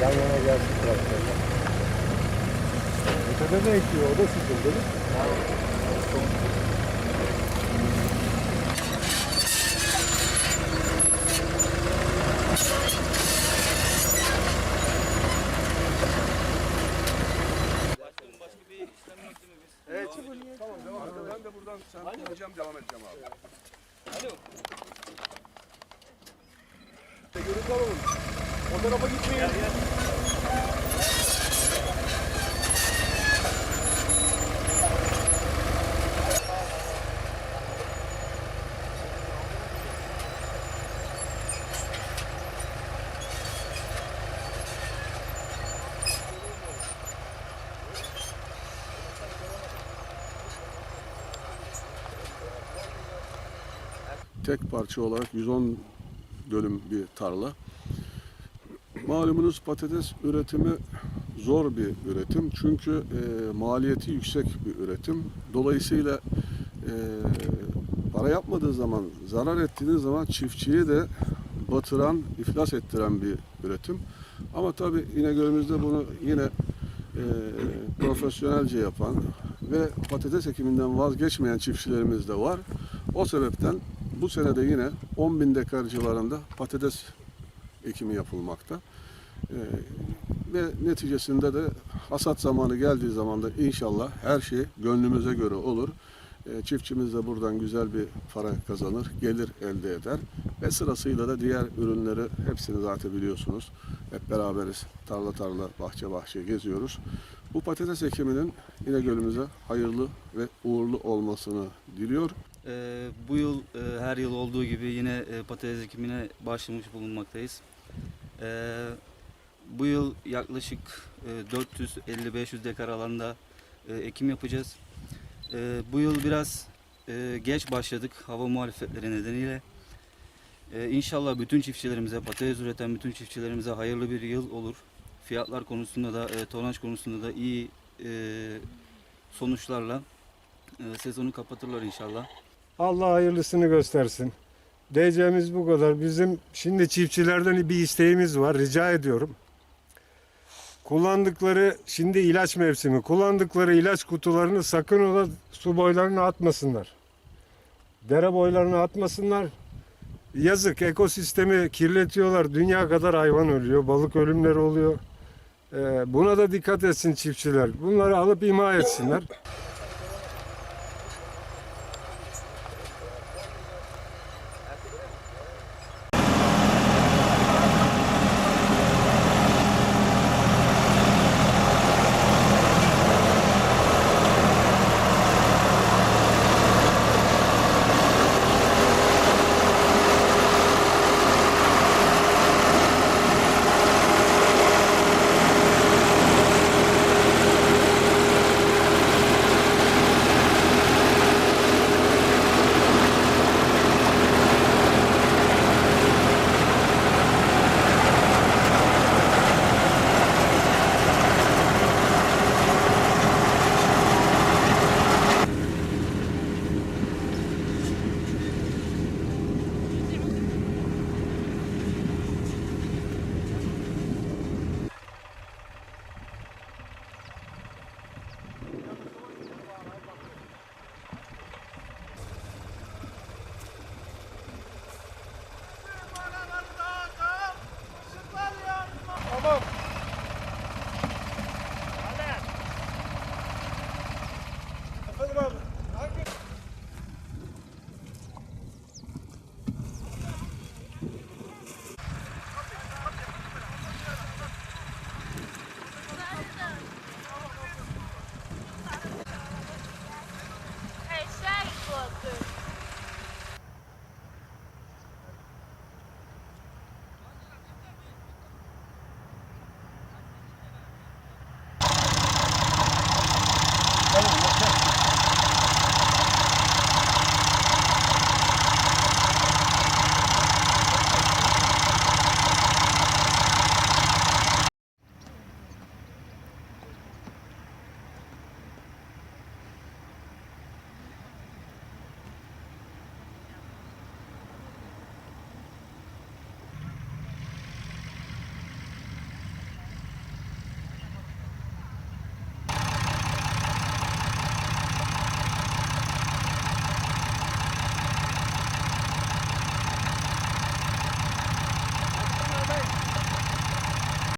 Yan yana gelsin traktörler. Ötede ne ekiyor? O da sizin değil mi? Evet. Tamam devam edelim. Ben de buradan sen konuşacağım devam edeceğim abi. Alo. Görüntü alalım. O tarafa gitmeyin. tek parça olarak 110 dönüm bir tarla. Malumunuz patates üretimi zor bir üretim çünkü e, maliyeti yüksek bir üretim. Dolayısıyla e, para yapmadığı zaman, zarar ettiğiniz zaman çiftçiyi de batıran, iflas ettiren bir üretim. Ama tabii İnegöl'ümüzde bunu yine e, profesyonelce yapan ve patates ekiminden vazgeçmeyen çiftçilerimiz de var. O sebepten bu sene de yine 10 bin dekar civarında patates ekimi yapılmakta. Ee, ve neticesinde de hasat zamanı geldiği zaman da inşallah her şey gönlümüze göre olur. Ee, çiftçimiz de buradan güzel bir para kazanır, gelir elde eder. Ve sırasıyla da diğer ürünleri hepsini zaten biliyorsunuz. Hep beraberiz tarla tarla, bahçe bahçe geziyoruz. Bu patates ekiminin yine gölümüze hayırlı ve uğurlu olmasını diliyor. Ee, bu yıl e, her yıl olduğu gibi yine e, patates ekimine başlamış bulunmaktayız. Ee, bu yıl yaklaşık e, 450-500 dekar alanda e, ekim yapacağız. E, bu yıl biraz e, geç başladık hava muhalefetleri nedeniyle. E, inşallah bütün çiftçilerimize, patates üreten bütün çiftçilerimize hayırlı bir yıl olur. Fiyatlar konusunda da, e, tonaj konusunda da iyi e, sonuçlarla e, sezonu kapatırlar inşallah. Allah hayırlısını göstersin. Diyeceğimiz bu kadar. Bizim şimdi çiftçilerden bir isteğimiz var. Rica ediyorum. Kullandıkları şimdi ilaç mevsimi. Kullandıkları ilaç kutularını sakın ola su boylarına atmasınlar. Dere boylarına atmasınlar. Yazık ekosistemi kirletiyorlar. Dünya kadar hayvan ölüyor. Balık ölümleri oluyor. Ee, buna da dikkat etsin çiftçiler. Bunları alıp imha etsinler.